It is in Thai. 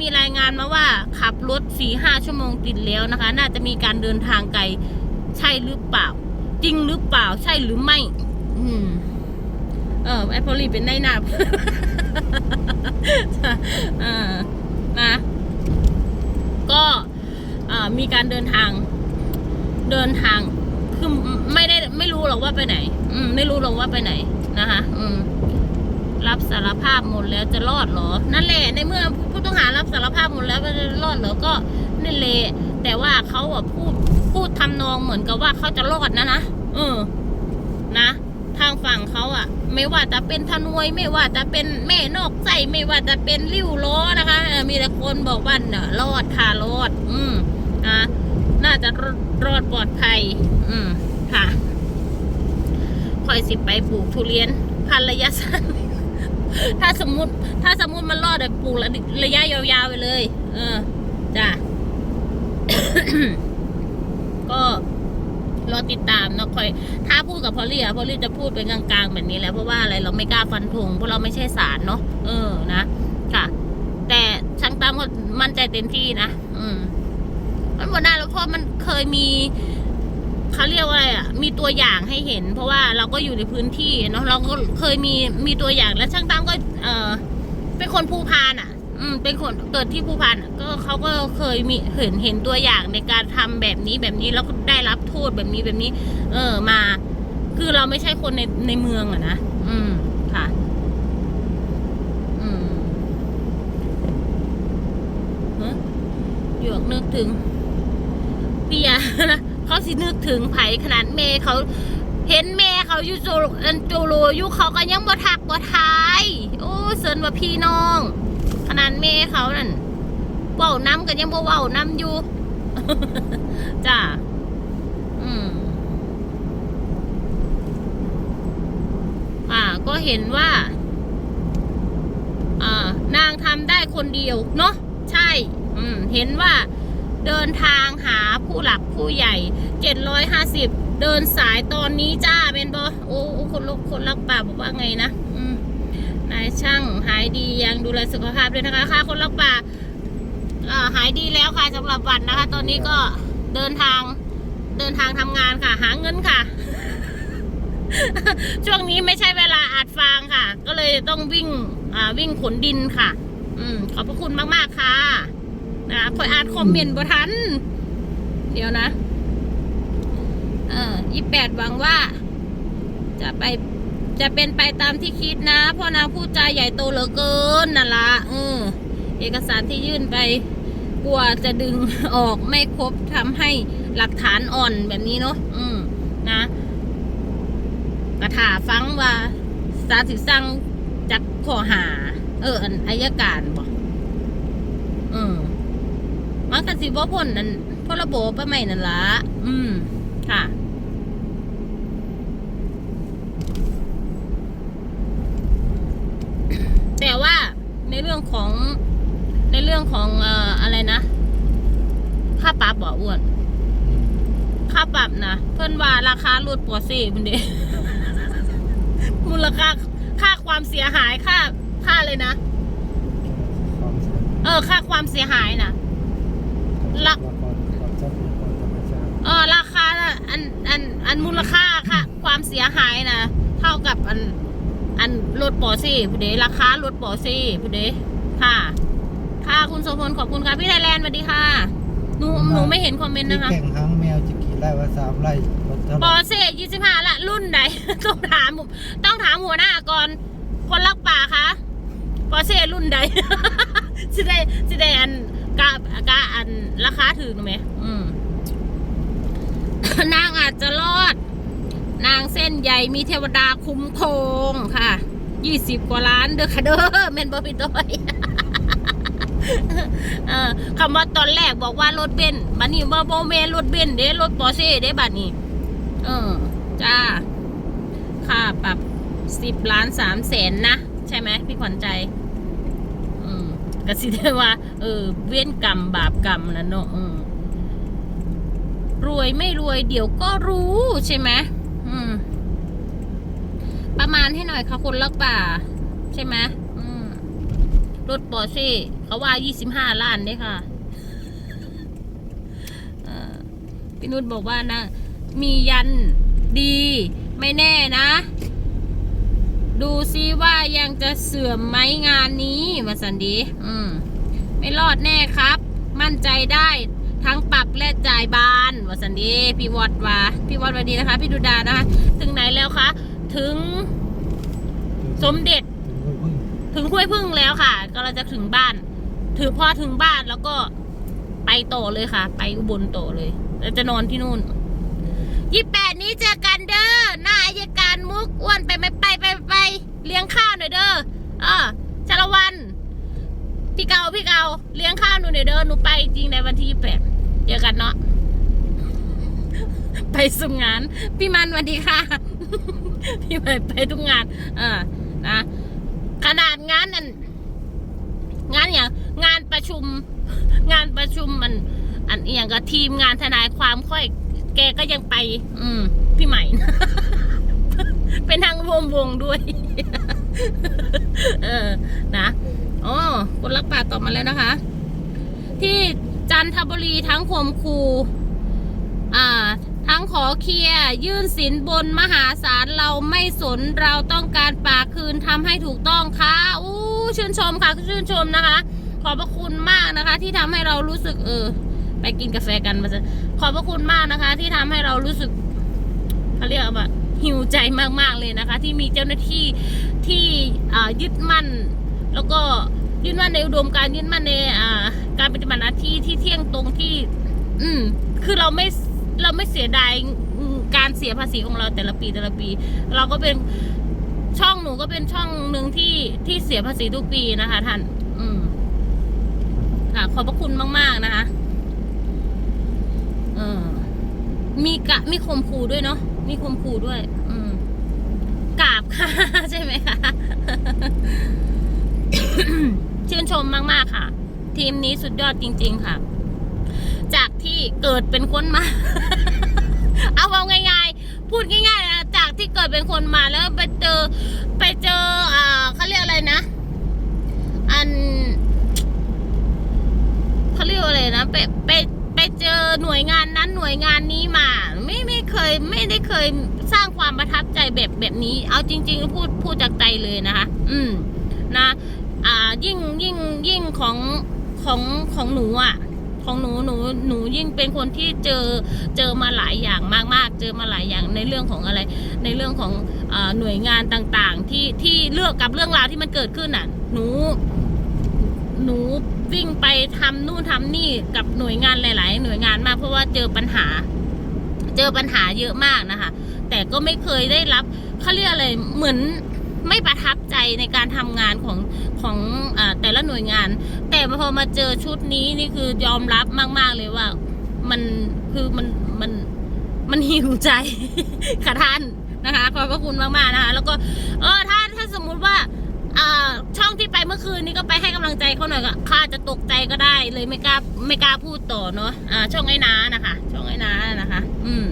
มีรายงานมาว่าขับรถสี่ห้าชั่วโมงติดแล้วนะคะ น่าจะมีการเดินทางไกลใช่หรือเปล่า จริงหรือเปล่าใช่หรือไม่ อืม เออไอพอลีเป็นในหน้าเออนะ ก็มีการเดินทาง เดินทางคือไม่ได้ไม่รู้หรอกว่าไปไหน อืม ไม่รู้หรอกว่าไปไหนนะคะ อืม รับสารภาพหมดแล้วจะรอดเหรอ นั่นแหละในเมื่อผู้ต้องหารับสารภาพหมดแล้วจะรอดเหรอก็นั่นแหละแต่ว่าเขาอะพูดพูดทำนองเหมือนกับว่าเขาจะรอดนะนะเออ นะ ทางฝั่งเขาอะ ไม่ว่าจะเป็นทนวย ไม่ว่าจะเป็นแม่นอกใจไม่ว่าจะเป็นริ้วล้อนะคะมีแต่คนบอกว่าน่ะรอดค่ะรอด อืมอะน่าจะรรอดปลอดภัย อืมค่ะคอยสิไปปลูกทุเรียนพันระยะสั้น ถ้าสมมติถ้าสมมติมันรอดอะปลูกระระยะยาวๆไปเลย เออจ้ะก็รอติดตามเนาะคอย ถ้าพูดกับพอลลี่อะพอลลี่จะพูดเป็นกลางๆแบบนี้แหล้วเพราะว่าอะไรเราไม่กล้าฟันธงเพราะเราไม่ใช่ศาลเนาะเออนะค่ะ แต่ช่างตามก็มั่นใจเต็มที่นะอืมมันหมดได้แล้วเพราะมันเคยมีเขาเรียกว่าอะไรอะ ตัวอย่างให้เห็น เพราะว่าเราก็อยู่ในพื้นที่เนาะเราก็เคยมีมีตัวอย่างแล้วช่างตามก็ เออเป็นคนภูพานอะ อืม เป็นคนเกิดที่ภูพานก็เขาก็เคยมีเห็นเห็นตัวอย่างในการทำแบบนี้แบบนี้แล้วก็ได้รับโทษแบบนี้แบบนี้ เออมา คือเราไม่ใช่คนในในเมืองอะนะอืมค่ะอืมฮะหยวกนึกถึงพี่ยา เขาสินึกถึงไผ่ขนาดเมย์เขาเห็นแม่เขาอยู่โจอันโจโลอยู่เขาก็ยังบ่ทักบ่ทาย โอ้เสินว่าพี่น้อง ขนาดแม่เขานั่นเว้าน้ำกันยังบ่เว้าน้ำอยู่จ้าอืมอ่า ก็เห็นว่า อ่านางทำได้คนเดียว เนาะใช่ อืม เห็นว่า เดินทางหาผู้หลักผู้ใหญ่เจ็ดร้อยห้าสิบเดินสายตอนนี้จ้าเป็นบอโอ้โอคนลกคนรักป่าบอกว่าไงนะนายช่างหายดียังดูแลสุขภาพด้วยนะคะค่ะ คนรักป่าหายดีแล้วค่ะสำหรับวันนะคะ ตอนนี้ก็เดินทางเดินทางทำงานค่ะ หาเงินค่ะ ช่วงนี้ไม่ใช่เวลาอัดฟางค่ะ ก็เลยต้องวิ่งวิ่งขนดินค่ะ อืมขอบพระคุณมาก ๆ ค่ะ นะคอยอ่านคอมเมนต์บ่ทัน เดี๋ยวนะ เออยี่แปดหวังว่า จะไปจะเป็นไปตามที่คิดนะเพราะนางพูดจาใหญ่โตเหลือเกินนั่นละเออเอกสารที่ยื่นไปกลัวจะดึงออกไม่ครบทำให้หลักฐานอ่อนแบบนี้เนาะอืมนะกระถาฟังว่าสาธิสั่งจักข้อหา เอออันอายการบอกเออ มันกันสิบ่พ้นนั่นพรบประไม่นั่นละอืม ค่ะแต่ว่าในเรื่องของในเรื่องของเอ่ออะไรนะ ค่าปรับบ่อ้วน ค่าปรับนะเพื่อนว่าราคารถปอร์เซ่มันเดมูลค่าค่าความเสียหายค่าค่าเลยนะความเสียเออ ค่าความเสียหายนะละ ละครความทรัพยากรธรรมชาติ เออราคาน่ะอัน อันอันมูลค่าค่ะ ความเสียหายนะเท่ากับอันอันรถปอร์เซ่ผู้เดราคารถปอร์เซ่ผู้เดค่ะ ค่ะคุณโสพลขอบคุณค่ะพี่ไทยแลนด์สวัสดีค่ะหนูหนูไม่เห็นคอมเมนต์ที่นะคะแข่งหางแมวจะกี่ไร่ว่าสามไร่รถเท่าไหปอร่ร์เซ่ยี่สิบห้าละรุ่นไหน ต้องถามผมต้องถามหัวหน้าก่อน คนรักป่าคะปอร์เซ่รุ่นใดจะได้จะได้อันกะกะอันราคาถึงไหมอืม นางอาจจะรอดนางเส้นใหญ่มีเทวดาคุ้มครองค่ะยี่สิบกว่าล้านเด้อค่ะเด้อเมนบอพี่ต้อยคำว่าตอนแรกบอกว่ารถเบนบัดนี้ว่าโบเมรถเบนเด้รถปอร์เช่เด้บัดนี้ เออ จ้า ค่าปรับสิบล้านสามแสนนะ ใช่ไหมพี่ขวัญใจ อืมก็สิได้ว่า เออ เว้นกรรมบาปกรรมนะเนาะรวยไม่รวยเดี๋ยวก็รู้ใช่ไหม ประมาณให้หน่อยค่ะคนรักป่า ใช่ไหมรถปอร์เช่เขาว่ายี่สิบห้าล้านเนี่ยค่ะพี่นุชบอกว่านะ มียันดี ไม่แน่นะ ดูซิว่ายังจะเสื่อมไหมงานนี้มาสันดี อืม ไม่รอดแน่ครับ มั่นใจได้ทั้งปรับและจ่ายบานวสันดี พี่วอดว่าพี่วอดวันดีนะคะ พี่ดูดานะคะ ถึงไหนแล้วคะ ถึงสมเด็จถึงห้วยพึ่งถึงห้วยพึ่งแล้วค่ะก็เราจะถึงบ้าน ถือพอถึงบ้านแล้วก็ไปต่อเลยค่ะ ไปอุบลต่อเลยแล้วจะนอนที่นู่นยี่แปดนี้เจอกันเด้อหน้าอายการมุกอ้วนไปไม่ไปไปไปเลี้ยงข้าวหน่อยเด้อเออชาละวัน พี่เกาพี่เกาเลี้ยงข้าวหนูหน่อยเด้อหนูไปจริงในวันที่แปดเจอกันเนาะไปสุมงาน พี่มันสวัสดีค่ะ พี่ไปไปทุกงานเออนะขนาดงานนั่นงานอย่างงานประชุม งานประชุมมัน อันอย่างกับทีมงานทนายความค่อย แกก็ยังไป อืม พี่ใหม่ เป็นทางรวมวงด้วย เออ นะอ๋อคนรักป่าตอบมาแล้วนะคะ ที่จันทบุรีทั้งขมคู อ่า ทั้งขอเคลียร์ยื่นสินบนมหาศาลเราไม่สนเราต้องการป่าคืนทำให้ถูกต้องค่ะอู้ชื่นชมค่ะชื่นชมนะคะ ขอบพระคุณมากนะคะ ที่ทำให้เรารู้สึกเออ ไปกินกาแฟกันมาจะขอบพระคุณมากนะคะ ที่ทำให้เรารู้สึกเขาเรียกว่าหิวใจมากๆเลยนะคะ ที่มีเจ้าหน้าที่ที่อ่ายึดมั่น แล้วก็ยึดมั่นในอุดมการยึดมั่นในอ่าการปฏิบัติหน้าที่ที่เที่ยงตรงที่ อืมคือเราไม่ เราไม่เสียดายการเสียภาษีของเราแต่ละปีแต่ละปี เราก็เป็นช่องหนูก็เป็นช่องหนึ่งที่ที่เสียภาษีทุกปีนะคะ ท่าน อืมค่ะขอบพระคุณมาก ๆ นะคะเออมีกะมีคมคูด้วยเนาะมีคมคูด้วย อืมกราบค่ะ ใช่ไหมคะชื่นชมมาก ๆ ค่ะ ทีมนี้สุดยอดจริง ๆ ค่ะ จากที่เกิดเป็นคนมา เอาเอาง่ายๆ พูดง่ายๆนะจากที่เกิดเป็นคนมาแล้วไปเจอไปเจออ่าเขาเรียกอะไรนะ อันเขาเรียกว่าอะไรนะไปไปไปเจอหน่วยงานนั้นหน่วยงานนี้มา ไม่ไม่เคยไม่ได้เคยสร้างความประทับใจแบบแบบนี้ เอาจริง ๆ พูดพูดจากใจเลยนะคะ อืมนะ อ่ายิ่งยิ่งยิ่งของของของหนูอะ ของหนูหนูหนูยิ่งเป็นคนที่เจอเจอมาหลายอย่างมากๆ เจอมาหลายอย่างในเรื่องของอะไร ในเรื่องของอหน่วยงานต่างๆ ที่ที่เลือกกับเรื่องราวที่มันเกิดขึ้นอะ หนูหนูวิ่งไปทำนู่นทำนี่กับหน่วยงานหลาย ๆ หน่วยงานมากเพราะว่าเจอปัญหา เจอปัญหาเยอะมากนะคะ แต่ก็ไม่เคยได้รับเขาเรียกอะไรเหมือน ไม่ประทับใจในการทำงานของของอาแต่ละหน่วยงาน แต่พอมาเจอชุดนี้นี่คือยอมรับมาก ๆ เลยว่า มันคือมันมันมันหิวใจค่ะท่านนะคะขอบพระคุณมากๆนะคะแล้วก็เออถ้าถ้าสมมุติว่าอ่าช่องที่ไปเมื่อคืนนี้ก็ไปให้กำลังใจเขาหน่อยก็ข้าจะตกใจก็ได้เลยไม่กล้าไม่กล้าพูดต่อเนาะอ่าช่องไอ้นานะคะ ช่องไอ้นานะคะ อืม